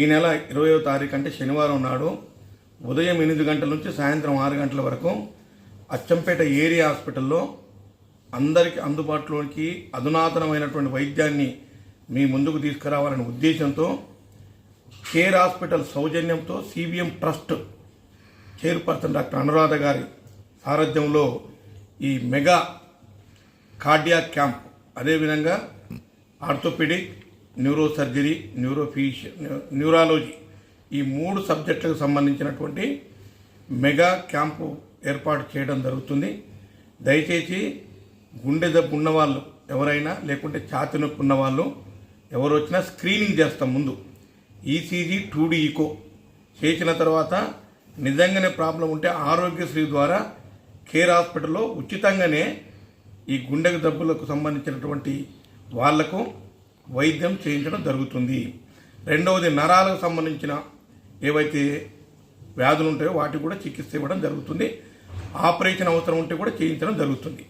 ఈ నెల ఇరవయో తారీఖు అంటే శనివారం నాడు ఉదయం ఎనిమిది గంటల నుంచి సాయంత్రం ఆరు గంటల వరకు అచ్చంపేట ఏరియా హాస్పిటల్లో అందరికీ అందుబాటులోకి అధునాతనమైనటువంటి వైద్యాన్ని మీ ముందుకు తీసుకురావాలనే ఉద్దేశంతో కేర్ హాస్పిటల్ సౌజన్యంతో CBM trust chairperson doctor Anuradha గారి సారథ్యంలో ఈ మెగా కార్డియాక్ క్యాంప్. అదేవిధంగా ఆర్థోపెడిక్ న్యూరో సర్జరీ న్యూరోఫీష్ న్యూరాలజీ ఈ మూడు సబ్జెక్టులకు సంబంధించినటువంటి మెగా క్యాంపు ఏర్పాటు చేయడం జరుగుతుంది. దయచేసి గుండె దబ్బు ఉన్నవాళ్ళు ఎవరైనా లేకుంటే ఛాతి నొప్పి ఉన్నవాళ్ళు ఎవరు వచ్చినా స్క్రీనింగ్ చేస్తాం ముందు. ఈసీజీ టూడీ ఈకో చేసిన తర్వాత నిజంగానే ప్రాబ్లం ఉంటే ఆరోగ్యశ్రీ ద్వారా కేర్ హాస్పిటల్లో ఉచితంగానే ఈ గుండె దబ్బులకు సంబంధించినటువంటి వాళ్ళకు వైద్యం చేయించడం జరుగుతుంది. రెండవది నరాలకు సంబంధించిన ఏవైతే వ్యాధులు ఉంటాయో వాటికి కూడా చికిత్స ఇవ్వడం జరుగుతుంది. ఆపరేషన్ అవసరం ఉంటే కూడా చేయించడం జరుగుతుంది.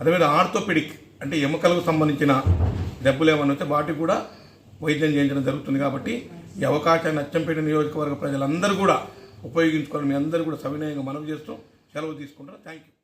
అదేవిధంగా ఆర్థోపెడిక్ అంటే ఎముకలకు సంబంధించిన దెబ్బలు ఏమైనా వస్తే వాటికి కూడా వైద్యం చేయించడం జరుగుతుంది కాబట్టి ఈ అవకాశాన్ని అచ్చంపేట నియోజకవర్గ ప్రజలందరూ కూడా ఉపయోగించుకోవాలని మీ అందరూ కూడా సవినయంగా మనవి చేస్తూ సెలవు తీసుకుంటారు థ్యాంక్ యూ